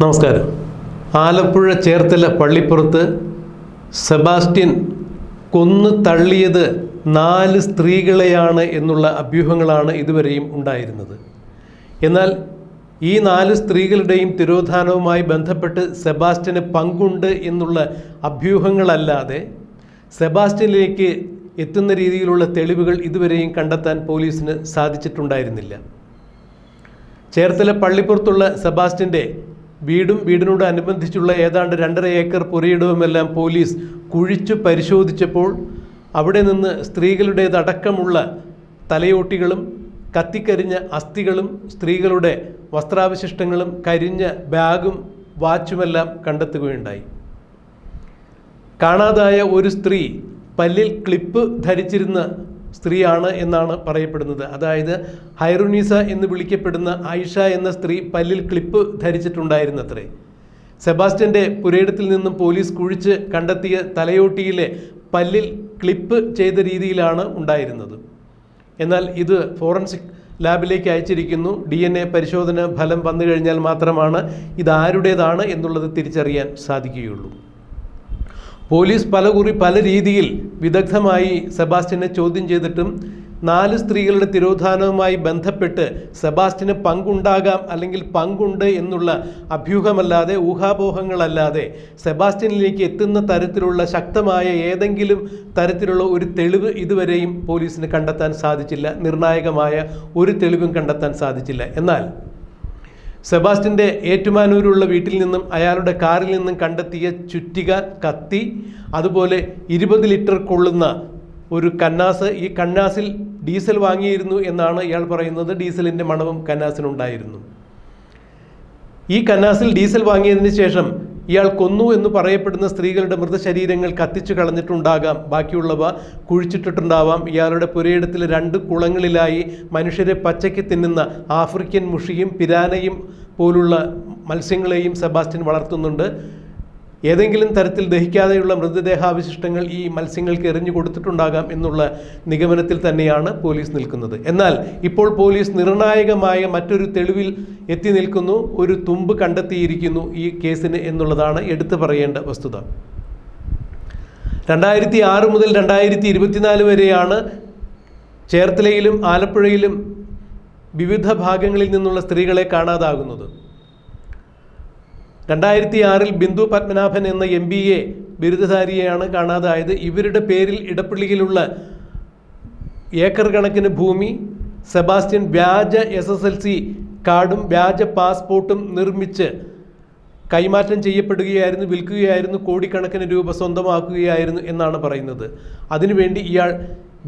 നമസ്കാരം. ആലപ്പുഴ ചേർത്തല പള്ളിപ്പുറത്ത് സെബാസ്റ്റ്യൻ കൊന്നു തള്ളിയത് നാല് സ്ത്രീകളെയാണ് എന്നുള്ള അഭ്യൂഹങ്ങളാണ് ഇതുവരെയും ഉണ്ടായിരുന്നത്. എന്നാൽ ഈ നാല് സ്ത്രീകളുടെയും തിരോധാനവുമായി ബന്ധപ്പെട്ട് സെബാസ്റ്റ്യന് പങ്കുണ്ട് എന്നുള്ള അഭ്യൂഹങ്ങളല്ലാതെ സെബാസ്റ്റ്യനിലേക്ക് എത്തുന്ന രീതിയിലുള്ള തെളിവുകൾ ഇതുവരെയും കണ്ടെത്താൻ പോലീസിന് സാധിച്ചിട്ടുണ്ടായിരുന്നില്ല. ചേർത്തല പള്ളിപ്പുറത്തുള്ള സെബാസ്റ്റ്യന്റെ വീടും വീടിനോട് അനുബന്ധിച്ചുള്ള ഏതാണ്ട് രണ്ടര ഏക്കർ പുരയിടവുമെല്ലാം പോലീസ് കുഴിച്ചു പരിശോധിച്ചപ്പോൾ അവിടെ നിന്ന് സ്ത്രീകളുടേതടക്കമുള്ള തലയോട്ടികളും കത്തിക്കരിഞ്ഞ അസ്ഥികളും സ്ത്രീകളുടെ വസ്ത്രാവശിഷ്ടങ്ങളും കരിഞ്ഞ ബാഗും വാച്ചുമെല്ലാം കണ്ടെത്തുകയുണ്ടായി. കാണാതായ ഒരു സ്ത്രീ പല്ലിൽ ക്ലിപ്പ് ധരിച്ചിരുന്ന സ്ത്രീയാണ് എന്നാണ് പറയപ്പെടുന്നത്. അതായത് ഹൈറുനീസ എന്ന് വിളിക്കപ്പെടുന്ന ആയിഷ എന്ന സ്ത്രീ പല്ലിൽ ക്ലിപ്പ് ധരിച്ചിട്ടുണ്ടായിരുന്നത്രേ. സെബാസ്റ്റ്യന്റെ പുരയിടത്തിൽ നിന്നും പോലീസ് കുഴിച്ച് കണ്ടെത്തിയ തലയോട്ടിയിലെ പല്ലിൽ ക്ലിപ്പ് ചെയ്ത രീതിയിലാണ് ഉണ്ടായിരുന്നത്. എന്നാൽ ഇത് ഫോറൻസിക് ലാബിലേക്ക് അയച്ചിരിക്കുന്നു. ഡി എൻ എ പരിശോധന ഫലം വന്നു കഴിഞ്ഞാൽ മാത്രമാണ് ഇത് ആരുടേതാണ് എന്നുള്ളത് തിരിച്ചറിയാൻ സാധിക്കുകയുള്ളൂ. പോലീസ് പലകുറി പല രീതിയിൽ വിദഗ്ധമായി സെബാസ്റ്റ്യനെ ചോദ്യം ചെയ്തിട്ടും നാല് സ്ത്രീകളുടെ തിരോധാനവുമായി ബന്ധപ്പെട്ട് സെബാസ്റ്റ്യന് പങ്കുണ്ടാകാം അല്ലെങ്കിൽ പങ്കുണ്ട് എന്നുള്ള അഭ്യൂഹമല്ലാതെ ഊഹാപോഹങ്ങളല്ലാതെ സെബാസ്റ്റ്യനിലേക്ക് എത്തുന്ന തരത്തിലുള്ള ശക്തമായ ഏതെങ്കിലും തരത്തിലുള്ള ഒരു തെളിവ് ഇതുവരെയും പോലീസിന് കണ്ടെത്താൻ സാധിച്ചില്ല. നിർണായകമായ ഒരു തെളിവും കണ്ടെത്താൻ സാധിച്ചില്ല. എന്നാൽ സെബാസ്റ്റ്യന്റെ ഏറ്റുമാനൂരുള്ള വീട്ടിൽ നിന്നും അയാളുടെ കാറിൽ നിന്നും കണ്ടെത്തിയ ചുറ്റിക കത്തി അതുപോലെ ഇരുപത് ലിറ്റർ കൊള്ളുന്ന ഒരു കന്നാസ്. ഈ കന്നാസിൽ ഡീസൽ വാങ്ങിയിരുന്നു എന്നാണ് ഇയാൾ പറയുന്നത്. ഡീസലിന്റെ മണവും കന്നാസിനുണ്ടായിരുന്നു. ഈ കന്നാസിൽ ഡീസൽ വാങ്ങിയതിന് ശേഷം ഇയാൾ കൊന്നു എന്ന് പറയപ്പെടുന്ന സ്ത്രീകളുടെ മൃതശരീരങ്ങൾ കത്തിച്ചു കളഞ്ഞിട്ടുണ്ടാകാം. ബാക്കിയുള്ളവ കുഴിച്ചിട്ടിട്ടുണ്ടാവാം. ഇയാളുടെ പുരയിടത്തിൽ രണ്ട് കുളങ്ങളിലായി മനുഷ്യരെ പച്ചയ്ക്ക് തിന്നുന്ന ആഫ്രിക്കൻ മുഷിയും പിരാനയും പോലുള്ള മത്സ്യങ്ങളെയും സെബാസ്റ്റ്യൻ വളർത്തുന്നുണ്ട്. ഏതെങ്കിലും തരത്തിൽ ദഹിക്കാതെയുള്ള മൃതദേഹാവശിഷ്ടങ്ങൾ ഈ മത്സ്യങ്ങൾക്ക് എറിഞ്ഞു കൊടുത്തിട്ടുണ്ടാകാം എന്നുള്ള നിഗമനത്തിൽ തന്നെയാണ് പോലീസ് നിൽക്കുന്നത്. എന്നാൽ ഇപ്പോൾ പോലീസ് നിർണായകമായ മറ്റൊരു തെളിവിൽ എത്തി നിൽക്കുന്നു. ഒരു തുമ്പ് കണ്ടെത്തിയിരിക്കുന്നു ഈ കേസിന് എന്നുള്ളതാണ് എടുത്തു പറയേണ്ട വസ്തുത. രണ്ടായിരത്തി ആറ് മുതൽ രണ്ടായിരത്തി ഇരുപത്തിനാല് വരെയാണ് ചേർത്തലയിലും ആലപ്പുഴയിലും വിവിധ ഭാഗങ്ങളിൽ നിന്നുള്ള സ്ത്രീകളെ കാണാതാകുന്നത്. രണ്ടായിരത്തി ആറിൽ ബിന്ദു പത്മനാഭൻ എന്ന എം ബി എ ബിരുദധാരിയെയാണ് കാണാതായത്. ഇവരുടെ പേരിൽ ഇടപ്പള്ളിയിലുള്ള ഏക്കർ കണക്കിന് ഭൂമി സെബാസ്റ്റ്യൻ വ്യാജ എസ് എസ് എൽ സി കാർഡും വ്യാജ പാസ്പോർട്ടും നിർമ്മിച്ച് കൈമാറ്റം ചെയ്യപ്പെടുകയായിരുന്നു വിൽക്കുകയായിരുന്നു കോടിക്കണക്കിന് രൂപ സ്വന്തമാക്കുകയായിരുന്നു എന്നാണ് പറയുന്നത്. അതിനുവേണ്ടി ഇയാൾ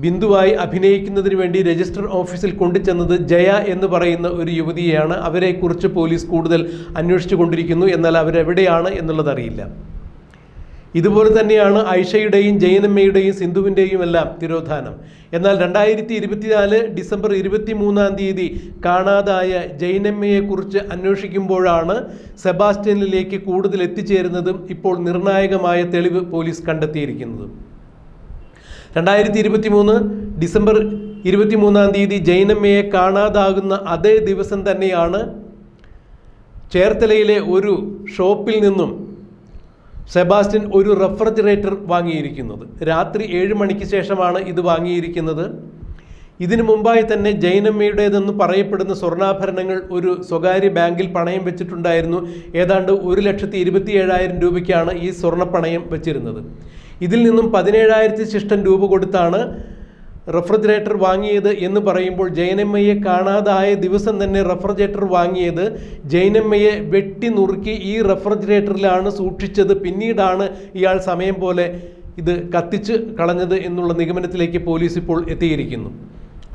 ബിന്ദുവായി അഭിനയിക്കുന്നതിന് വേണ്ടി രജിസ്റ്റർ ഓഫീസിൽ കൊണ്ടുചെന്നത് ജയ എന്ന് പറയുന്ന ഒരു യുവതിയെയാണ് അവരെക്കുറിച്ച് പോലീസ് കൂടുതൽ അന്വേഷിച്ചു കൊണ്ടിരിക്കുന്നു എന്നാൽ അവരെവിടെയാണ് എന്നുള്ളത് അറിയില്ല. ഇതുപോലെ തന്നെയാണ് ഐഷയുടെയും ജയനമ്മയുടെയും സിന്ധുവിന്റെയും എല്ലാം തിരോധാനം. എന്നാൽ രണ്ടായിരത്തി ഇരുപത്തിനാല് ഡിസംബർ ഇരുപത്തി മൂന്നാം തീയതി കാണാതായ ജയനമ്മയെക്കുറിച്ച് അന്വേഷിക്കുമ്പോഴാണ് സെബാസ്റ്റ്യനിലേക്ക് കൂടുതൽ എത്തിച്ചേരുന്നതും ഇപ്പോൾ നിർണായകമായ തെളിവ് പോലീസ് കണ്ടെത്തിയിരിക്കുന്നതും. രണ്ടായിരത്തി ഇരുപത്തി മൂന്ന് ഡിസംബർ ഇരുപത്തി മൂന്നാം തീയതി ജൈനമ്മയെ കാണാതാകുന്ന അതേ ദിവസം തന്നെയാണ് ചേർത്തലയിലെ ഒരു ഷോപ്പിൽ നിന്നും സെബാസ്റ്റ്യൻ ഒരു റെഫ്രിജറേറ്റർ വാങ്ങിയിരിക്കുന്നത്. രാത്രി ഏഴ് മണിക്ക് ശേഷമാണ് ഇത് വാങ്ങിയിരിക്കുന്നത്. ഇതിനു മുമ്പായി തന്നെ ജൈനമ്മയുടേതെന്ന് പറയപ്പെടുന്ന സ്വർണാഭരണങ്ങൾ ഒരു സ്വകാര്യ ബാങ്കിൽ പണയം വെച്ചിട്ടുണ്ടായിരുന്നു. ഏതാണ്ട് ഒരു ലക്ഷത്തി ഇരുപത്തി ഏഴായിരം രൂപയ്ക്കാണ് ഈ സ്വർണ പണയം വെച്ചിരുന്നത്. ഇതിൽ നിന്നും പതിനേഴായിരത്തി ശിഷ്ടം രൂപ കൊടുത്താണ് റെഫ്രിജറേറ്റർ വാങ്ങിയത് എന്ന് പറയുമ്പോൾ ജൈനമ്മയെ കാണാതായ ദിവസം തന്നെ റെഫ്രിജറേറ്റർ വാങ്ങിയത്. ജൈനമ്മയെ വെട്ടി നുറുക്കി ഈ റെഫ്രിജറേറ്ററിലാണ് സൂക്ഷിച്ചത്. പിന്നീടാണ് ഇയാൾ സമയം പോലെ ഇത് കത്തിച്ച് കളഞ്ഞത് എന്നുള്ള നിഗമനത്തിലേക്ക് പോലീസ് ഇപ്പോൾ എത്തിയിരിക്കുന്നു.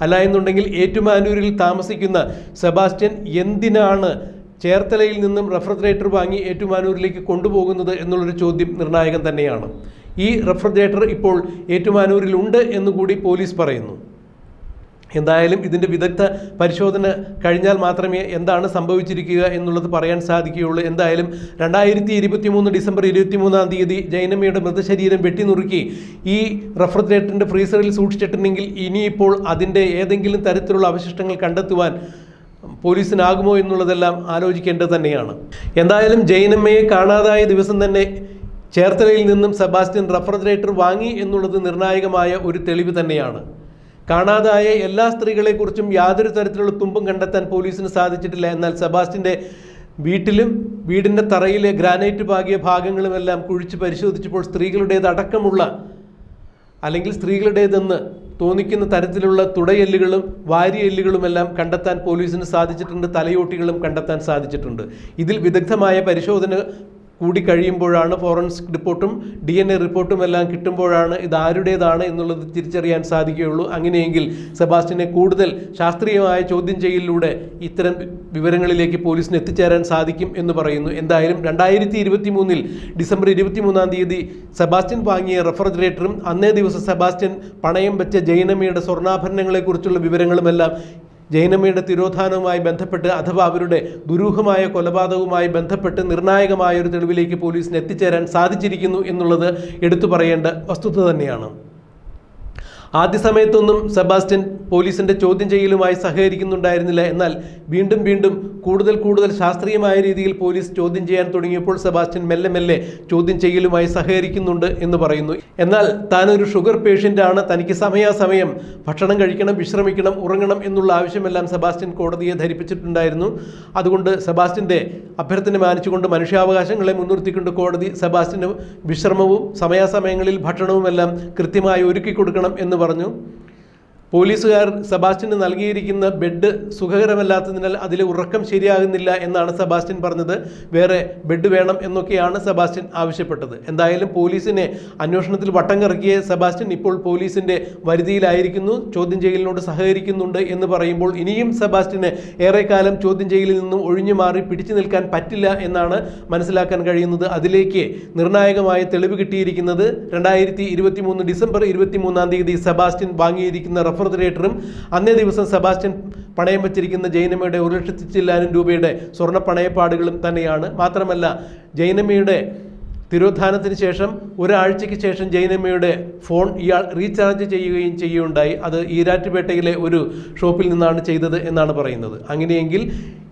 അല്ല എന്നുണ്ടെങ്കിൽ ഏറ്റുമാനൂരിൽ താമസിക്കുന്ന സെബാസ്റ്റ്യൻ എന്തിനാണ് ചേർത്തലയിൽ നിന്നും റെഫ്രിജറേറ്റർ വാങ്ങി ഏറ്റുമാനൂരിലേക്ക് കൊണ്ടുപോകുന്നത് എന്നുള്ളൊരു ചോദ്യം നിർണായകം തന്നെയാണ്. ഈ റെഫ്രിജറേറ്റർ ഇപ്പോൾ ഏറ്റുമാനൂരിലുണ്ട് എന്നുകൂടി പോലീസ് പറയുന്നു. എന്തായാലും ഇതിന്റെ വിദഗ്ധ പരിശോധന കഴിഞ്ഞാൽ മാത്രമേ എന്താണ് സംഭവിച്ചിരിക്കുക എന്നുള്ളത് പറയാൻ സാധിക്കുകയുള്ളൂ. എന്തായാലും രണ്ടായിരത്തി ഇരുപത്തി മൂന്ന് ഡിസംബർ ഇരുപത്തി മൂന്നാം തീയതി ജൈനമ്മയുടെ മൃതശരീരം വെട്ടിനുറുക്കി ഈ റെഫ്രിജറേറ്ററിന്റെ ഫ്രീസറിൽ സൂക്ഷിച്ചിട്ടുണ്ടെങ്കിൽ ഇനിയിപ്പോൾ അതിന്റെ ഏതെങ്കിലും തരത്തിലുള്ള അവശിഷ്ടങ്ങൾ കണ്ടെത്തുവാൻ പോലീസിനാകുമോ എന്നുള്ളതെല്ലാം ആലോചിക്കേണ്ടത് തന്നെയാണ്. എന്തായാലും ജൈനമ്മയെ കാണാതായ ദിവസം തന്നെ ചേർത്തലയിൽ നിന്നും സെബാസ്റ്റ്യൻ റെഫ്രിജറേറ്റർ വാങ്ങി എന്നുള്ളത് നിർണായകമായ ഒരു തെളിവ് തന്നെയാണ്. കാണാതായ എല്ലാ സ്ത്രീകളെക്കുറിച്ചും യാതൊരു തരത്തിലുള്ള തുമ്പും കണ്ടെത്താൻ പോലീസിന് സാധിച്ചിട്ടില്ല. എന്നാൽ സെബാസ്റ്റ്യന്റെ വീട്ടിലും വീടിന്റെ തറയിലെ ഗ്രാനൈറ്റ് പാകിയ ഭാഗങ്ങളുമെല്ലാം കുഴിച്ച് പരിശോധിച്ചപ്പോൾ സ്ത്രീകളുടേത് അടക്കമുള്ള അല്ലെങ്കിൽ സ്ത്രീകളുടേതെന്ന് തോന്നിക്കുന്ന തരത്തിലുള്ള തുടയെല്ലുകളും വാരിയെല്ലുകളുമെല്ലാം കണ്ടെത്താൻ പോലീസിന് സാധിച്ചിട്ടുണ്ട്. തലയോട്ടികളും കണ്ടെത്താൻ സാധിച്ചിട്ടുണ്ട്. ഇതിൽ വിദഗ്ധമായ പരിശോധന കൂടി കഴിയുമ്പോഴാണ് ഫോറൻസിക് റിപ്പോർട്ടും ഡി എൻ എ റിപ്പോർട്ടും എല്ലാം കിട്ടുമ്പോഴാണ് ഇത് ആരുടേതാണ് എന്നുള്ളത് തിരിച്ചറിയാൻ സാധിക്കുകയുള്ളൂ. അങ്ങനെയെങ്കിൽ സെബാസ്റ്റിനെ കൂടുതൽ ശാസ്ത്രീയമായ ചോദ്യം ചെയ്യലിലൂടെ ഇത്തരം വിവരങ്ങളിലേക്ക് പോലീസിന് എത്തിച്ചേരാൻ സാധിക്കും എന്ന് പറയുന്നു. എന്തായാലും രണ്ടായിരത്തി ഇരുപത്തി മൂന്നിൽ ഡിസംബർ ഇരുപത്തി മൂന്നാം തീയതി സെബാസ്റ്റ്യൻ വാങ്ങിയ റെഫ്രിജറേറ്ററും അന്നേ ദിവസം സെബാസ്റ്റ്യൻ പണയം വെച്ച ജൈനമ്മയുടെ സ്വർണാഭരണങ്ങളെക്കുറിച്ചുള്ള വിവരങ്ങളുമെല്ലാം ജൈനമ്മയുടെ തിരോധാനവുമായി ബന്ധപ്പെട്ട് അഥവാ അവരുടെ ദുരൂഹമായ കൊലപാതകവുമായി ബന്ധപ്പെട്ട് നിർണായകമായ ഒരു തെളിവിലേക്ക് പോലീസിന് എത്തിച്ചേരാൻ സാധിച്ചിരിക്കുന്നു എന്നുള്ളത് എടുത്തു പറയേണ്ട വസ്തുത തന്നെയാണ്. ആദ്യ സമയത്തൊന്നും സെബാസ്റ്റ്യൻ പോലീസിന്റെ ചോദ്യം ചെയ്യലുമായി സഹകരിക്കുന്നുണ്ടായിരുന്നില്ല. എന്നാൽ വീണ്ടും വീണ്ടും കൂടുതൽ കൂടുതൽ ശാസ്ത്രീയമായ രീതിയിൽ പോലീസ് ചോദ്യം ചെയ്യാൻ തുടങ്ങിയപ്പോൾ സെബാസ്റ്റ്യൻ മെല്ലെ മെല്ലെ ചോദ്യം ചെയ്യലുമായി സഹകരിക്കുന്നുണ്ട് എന്ന് പറയുന്നു. എന്നാൽ താനൊരു ഷുഗർ പേഷ്യന്റാണ് തനിക്ക് സമയാസമയം ഭക്ഷണം കഴിക്കണം വിശ്രമിക്കണം ഉറങ്ങണം എന്നുള്ള ആവശ്യമെല്ലാം സെബാസ്റ്റ്യൻ കോടതിയെ ധരിപ്പിച്ചിട്ടുണ്ടായിരുന്നു. അതുകൊണ്ട് സെബാസ്റ്റ്യന്റെ അഭ്യർത്ഥന മാനിച്ചുകൊണ്ട് മനുഷ്യാവകാശങ്ങളെ മുൻനിർത്തിക്കൊണ്ട് കോടതി സെബാസ്റ്റ്യന് വിശ്രമവും സമയാസമയങ്ങളിൽ ഭക്ഷണവുമെല്ലാം കൃത്യമായി ഒരുക്കി കൊടുക്കണം എന്ന് പറഞ്ഞു. പോലീസുകാർ സെബാസ്റ്റ്യന് നൽകിയിരിക്കുന്ന ബെഡ് സുഖകരമല്ലാത്തതിനാൽ അതിൽ ഉറക്കം ശരിയാകുന്നില്ല എന്നാണ് സെബാസ്റ്റ്യൻ പറഞ്ഞത്. വേറെ ബെഡ് വേണം എന്നൊക്കെയാണ് സെബാസ്റ്റ്യൻ ആവശ്യപ്പെട്ടത്. എന്തായാലും പോലീസിനെ അന്വേഷണത്തിൽ വട്ടം കറക്കിയ സെബാസ്റ്റ്യൻ ഇപ്പോൾ പോലീസിന്റെ വരുതിയിലായിരിക്കുന്നു. ചോദ്യം ചെയ്യലിനോട് സഹകരിക്കുന്നുണ്ട് എന്ന് പറയുമ്പോൾ ഇനിയും സെബാസ്റ്റ്യന് ഏറെക്കാലം ചോദ്യം ചെയ്യലിൽ നിന്നും ഒഴിഞ്ഞു മാറി പിടിച്ചു നിൽക്കാൻ പറ്റില്ല എന്നാണ് മനസ്സിലാക്കാൻ കഴിയുന്നത്. അതിലേക്ക് നിർണായകമായ തെളിവ് കിട്ടിയിരിക്കുന്നത്. രണ്ടായിരത്തി ഇരുപത്തി മൂന്ന് ഡിസംബർ ഇരുപത്തി മൂന്നാം തീയതി സെബാസ്റ്റ്യൻ വാങ്ങിയിരിക്കുന്ന റെഫ്രിജറേറ്ററും അന്നേ ദിവസം സെബാസ്റ്റ്യൻ പണയം വച്ചിരിക്കുന്ന ജൈനമ്മയുടെ ഒരു ലക്ഷത്തി ചില്ലാനും രൂപയുടെ സ്വർണ പണയപ്പാടുകളും തന്നെയാണ്. മാത്രമല്ല ജൈനമ്മയുടെ തിരോധാനത്തിന് ശേഷം ഒരാഴ്ചയ്ക്ക് ശേഷം ജൈനമ്മയുടെ ഫോൺ ഇയാൾ റീചാർജ് ചെയ്യുകയും ചെയ്യുകയുണ്ടായി. അത് ഈരാറ്റുപേട്ടയിലെ ഒരു ഷോപ്പിൽ നിന്നാണ് ചെയ്തത് എന്നാണ് പറയുന്നത്. അങ്ങനെയെങ്കിൽ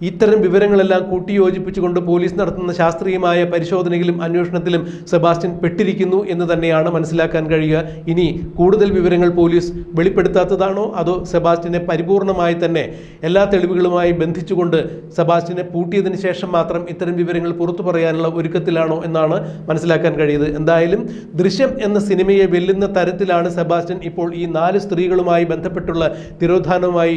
ഇത്തരം വിവരങ്ങളെല്ലാം കൂട്ടിയോജിപ്പിച്ചുകൊണ്ട് പോലീസ് നടത്തുന്ന ശാസ്ത്രീയമായ പരിശോധനയിലും അന്വേഷണത്തിലും സെബാസ്റ്റ്യൻ പെട്ടിരിക്കുന്നു എന്ന് തന്നെയാണ് മനസ്സിലാക്കാൻ കഴിയുക. ഇനി കൂടുതൽ വിവരങ്ങൾ പോലീസ് വെളിപ്പെടുത്താത്തതാണോ? അതോ സെബാസ്റ്റ്യനെ പരിപൂർണമായി തന്നെ എല്ലാ തെളിവുകളുമായി ബന്ധിച്ചുകൊണ്ട് സെബാസ്റ്റ്യനെ പൂട്ടിയതിന് ശേഷം മാത്രം ഇത്തരം വിവരങ്ങൾ പുറത്തു പറയാനുള്ള ഒരുക്കത്തിലാണോ എന്നാണ് മനസ്സിലാക്കാൻ കഴിയുന്നത്. എന്തായാലും ദൃശ്യം എന്ന സിനിമയെ വെല്ലുന്ന തരത്തിലാണ് സെബാസ്റ്റ്യൻ ഇപ്പോൾ ഈ നാല് സ്ത്രീകളുമായി ബന്ധപ്പെട്ടുള്ള തിരോധാനവുമായി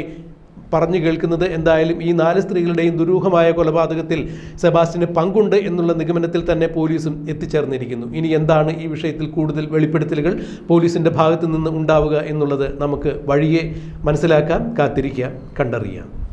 പറഞ്ഞു കേൾക്കുന്നത്. എന്തായാലും ഈ നാല് സ്ത്രീകളുടെയും ദുരൂഹമായ കൊലപാതകത്തിൽ സെബാസ്റ്റിന് പങ്കുണ്ട് എന്നുള്ള നിഗമനത്തിൽ തന്നെ പോലീസും എത്തിച്ചേർന്നിരിക്കുന്നു. ഇനി എന്താണ് ഈ വിഷയത്തിൽ കൂടുതൽ വെളിപ്പെടുത്തലുകൾ? പോലീസിന്റെ ഭാഗത്തു നിന്ന് ഉണ്ടാവുക എന്നുള്ളത് നമുക്ക് വഴിയെ മനസ്സിലാക്കാം കാത്തിരിക്കാം കണ്ടറിയാം.